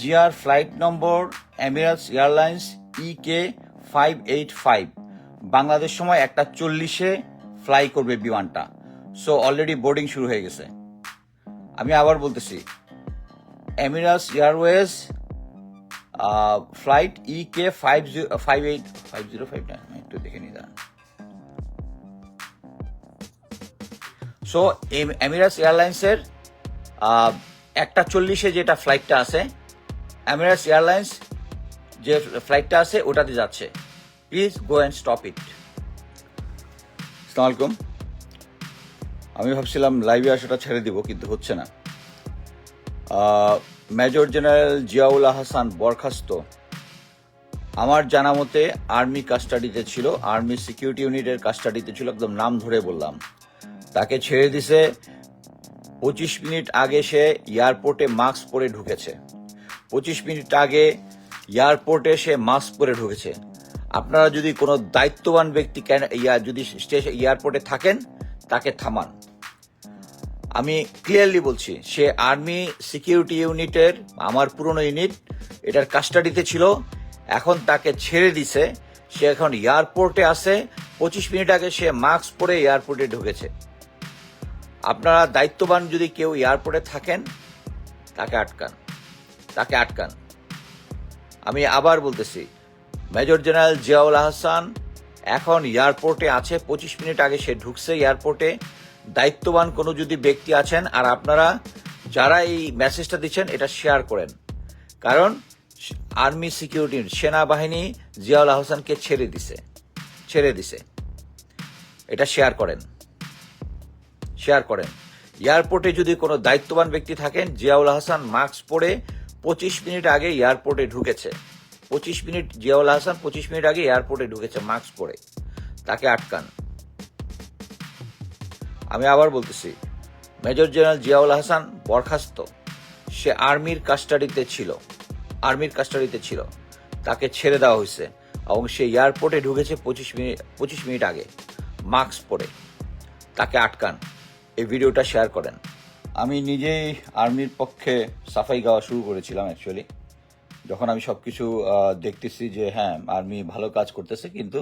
GR flight number Emirates airlines E K five eight five Bangladesh সময় একটা চল্লিশে fly করবে বিমানটা। সো অলরেডি বোর্ডিং শুরু হয়ে গেছে। আমি আবার বলতেছি Emirates airways flight E K five zero five eight five zero five না একটু দেখে নিই দাঁড়ান। সো এমিরাটস এয়ারলাইন্সের একটা চল্লিশে যেটা ফ্লাইটটা আছে এমিরাটস এয়ারলাইন্স যে ফ্লাইটটা আছে, ওটাতে যাচ্ছে। Please go and stop it আসসালামাইকুম আমি ভাবছিলাম লাইভে আসাটা ছেড়ে দিব, কিন্তু হচ্ছে না। মেজর জেনারেল জিয়াউল হাসান বরখাস্ত। আমার জানা মতে আর্মি কাস্টাডিতে ছিল আর্মি সিকিউরিটি ইউনিটের কাস্টাডিতে ছিল, একদম নাম ধরে বললাম। তাকে ছেড়ে দিছে পঁচিশ মিনিট আগে সে এয়ারপোর্টে মাস্ক পরে ঢুকেছে। পঁচিশ মিনিট আগে এয়ারপোর্টে সে মাস্ক পরে ঢুকেছে। আপনারা যদি কোনো দায়িত্ববান ব্যক্তি যদি স্টেশন এয়ারপোর্টে থাকেন, তাকে থামান। আমি ক্লিয়ারলি বলছি, সে আর্মি সিকিউরিটি ইউনিটের, আমার পুরনো ইউনিট, এটার কাস্টাডিতে ছিল, এখন তাকে ছেড়ে দিছে। সে এখন এয়ারপোর্টে আছে, পঁচিশ মিনিট আগে সে মাস্ক পরে এয়ারপোর্টে ঢুকেছে। আপনারা দায়িত্ববান যদি কেউ এয়ারপোর্টে থাকেন, তাকে আটকান তাকে আটকান। আমি আবার বলতেছি, মেজর জেনারেল জিয়াউল আহসান এখন এয়ারপোর্টে আছে, পঁচিশ মিনিট আগে সে ঢুকছে এয়ারপোর্টে। দায়িত্ববান কোনো যদি ব্যক্তি আছেন, আর আপনারা যারা এই মেসেজটা দিচ্ছেন, এটা শেয়ার করেন। কারণ আর্মি সিকিউরিটি, সেনাবাহিনী জিয়াউল আহসানকে ছেড়ে দিছে ছেড়ে দিছে। এটা শেয়ার করেন। শেয়ার করেন। এয়ারপোর্টে যদি কোনো দায়িত্ববান ব্যক্তি থাকেন, জিয়াউল হাসান মাস্ক পরে পঁচিশ মিনিট আগে এয়ারপোর্টে ঢুকেছে। পঁচিশ মিনিট, জিয়াউল হাসান পঁচিশ মিনিট আগে এয়ারপোর্টে ঢুকেছে মাস্ক পরে। তাকে আটকান। আমি আবার বলতেছি, মেজর জেনারেল জিয়াউল হাসান বরখাস্ত। সে আর্মির কাস্টাডিতে ছিল। আর্মির কাস্টাডিতে ছিল। তাকে ছেড়ে দেওয়া হয়েছে এবং সে এয়ারপোর্টে ঢুকেছে পঁচিশ মিনিট পঁচিশ মিনিট আগে। মাস্ক পরে। তাকে আটকান। এই ভিডিওটা শেয়ার করেন। আমি নিজেই আর্মির পক্ষে সাফাই গাওয়া শুরু করেছিলাম অ্যাকচুয়ালি যখন আমি সব কিছু দেখতেছি যে হ্যাঁ আর্মি ভালো কাজ করতেছে, কিন্তু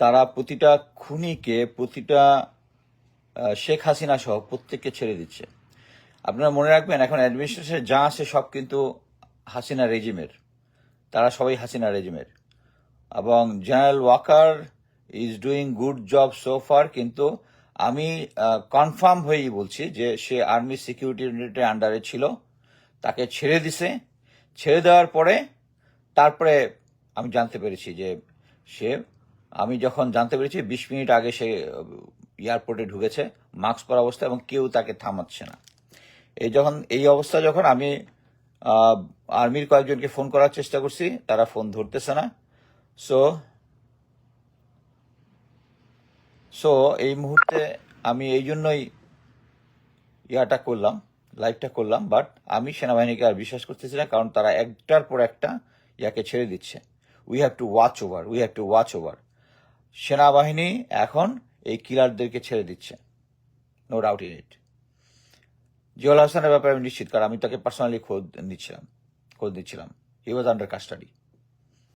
তারা প্রতিটা খুনিকে, প্রতিটা শেখ হাসিনা সহ প্রত্যেককে ছেড়ে দিচ্ছে। আপনারা মনে রাখবেন, এখন অ্যাডমিনিস্ট্রেশনে যা আছে সব কিন্তু হাসিনা রেজিমের। তারা সবাই হাসিনা রেজিমের। এবং general Waker is doing good job so far কিন্তু আমি কনফার্ম হয়েই বলছি যে সে আর্মি সিকিউরিটি ইউনিটের আন্ডারে ছিল, তাকে ছেড়ে দিছে। ছেড়ে দেওয়ার পরে, তারপরে আমি জানতে পেরেছি যে সে, আমি যখন জানতে পেরেছি, বিশ মিনিট আগে সে এয়ারপোর্টে ঢুকেছে মাস্ক পরা অবস্থা এবং কেউ তাকে থামাচ্ছে না। এই যখন, এই অবস্থা যখন আমি আর্মির কয়েকজনকে ফোন করার চেষ্টা করছি, তারা ফোন ধরতেছে না। সো সো এই মুহূর্তে আমি এই জন্যই ইয়াটা করলাম লাইভটা করলাম বাট আমি সেনাবাহিনীকে আর বিশ্বাস করতেছি না, কারণ তারা একটার পর একটা ইয়াকে ছেড়ে দিচ্ছে। We have to watch over we have to watch over সেনাবাহিনী এখন এই কিলারদেরকে ছেড়ে দিচ্ছে। No doubt in it Ziaul হাসানের ব্যাপারে আমি নিশ্চিত, কারণ আমি তাকে পার্সোনালি খোঁজ নিচ্ছিলাম খোঁজ নিচ্ছিলাম। হি ওয়াজ আন্ডার কাস্টাডি